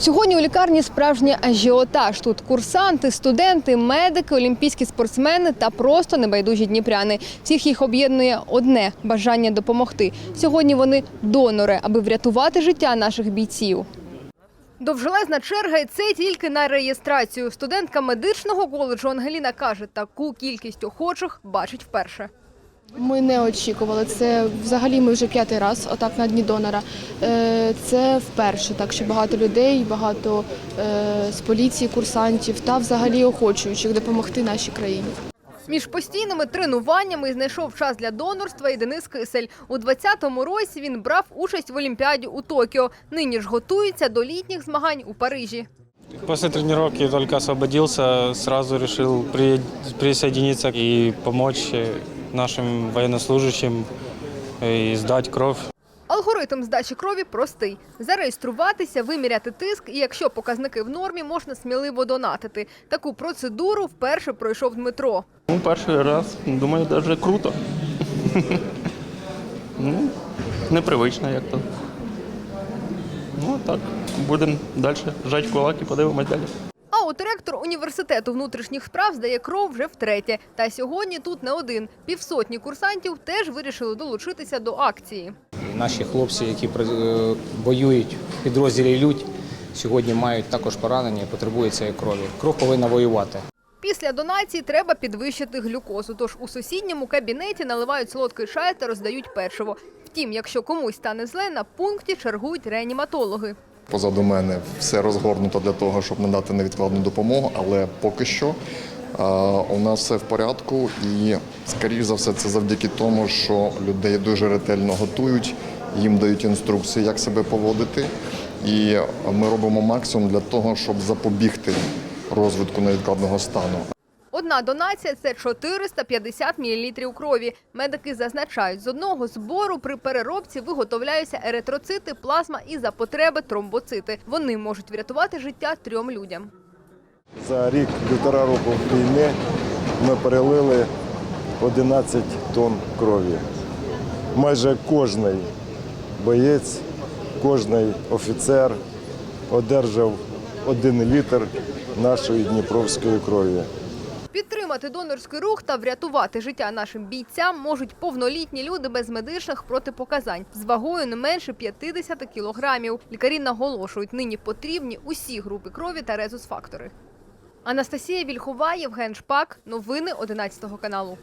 Сьогодні у лікарні справжній ажіотаж. Тут курсанти, студенти, медики, олімпійські спортсмени та просто небайдужі дніпряни. Всіх їх об'єднує одне бажання допомогти. Сьогодні вони донори, аби врятувати життя наших бійців. Довжелезна черга і це тільки на реєстрацію. Студентка медичного коледжу Ангеліна каже, таку кількість охочих бачить вперше. Ми не очікували. Це взагалі ми вже п'ятий раз, отак на дні донора. Е, Це вперше, так що багато людей, багато е, з поліції, курсантів та взагалі охочуючих допомогти нашій країні. Між постійними тренуваннями знайшов час для донорства і Денис Кисель. У 20-му році він брав участь в Олімпіаді у Токіо. Нині ж готується до літніх змагань у Парижі. После тренировки только освободился, сразу решил при- присоединиться и помочь э, нашим военнослужащим э, и сдать кровь. Алгоритм здачі крові простий: зареєструватися, виміряти тиск, і якщо показники в нормі, можна сміливо донатити. Таку процедуру вперше пройшов Дмитро. Ну, перший раз, думаю, даже круто. ну, непривично як то. Ну, так, будемо далі жати в кулак і подивимось далі. А от ректор університету внутрішніх справ здає кров вже втретє. Та сьогодні тут не один. Півсотні курсантів теж вирішили долучитися до акції. Наші хлопці, які е, воюють в підрозділі Людь, сьогодні мають також поранення і потребують цієї крові. Кров повинна воювати. Після донації треба підвищити глюкозу. Тож у сусідньому кабінеті наливають солодкий чай та роздають печиво. Втім, якщо комусь стане зле, на пункті чергують реаніматологи. Позаду мене все розгорнуто для того, щоб надати невідкладну допомогу, але поки що е, у нас все в порядку, і скоріш за все, це завдяки тому, що людей дуже ретельно готують, їм дають інструкції, як себе поводити. І ми робимо максимум для того, щоб запобігти розвитку невідкладного стану. Одна донація це 450 мл крові. Медики зазначають, з одного збору при переробці виготовляються еритроцити, плазма і за потреби тромбоцити. Вони можуть врятувати життя трьом людям. За рік півтора року війни ми перелили 11 тонн крові. Майже кожний боєць, кожний офіцер одержав один літр нашої дніпровської крові. Підтримати донорський рух та врятувати життя нашим бійцям можуть повнолітні люди без медичних протипоказань з вагою не менше 50 кілограмів. Лікарі наголошують, нині потрібні усі групи крові та резус-фактори. Анастасія Вільхова, Євген Шпак. Новини 11 каналу.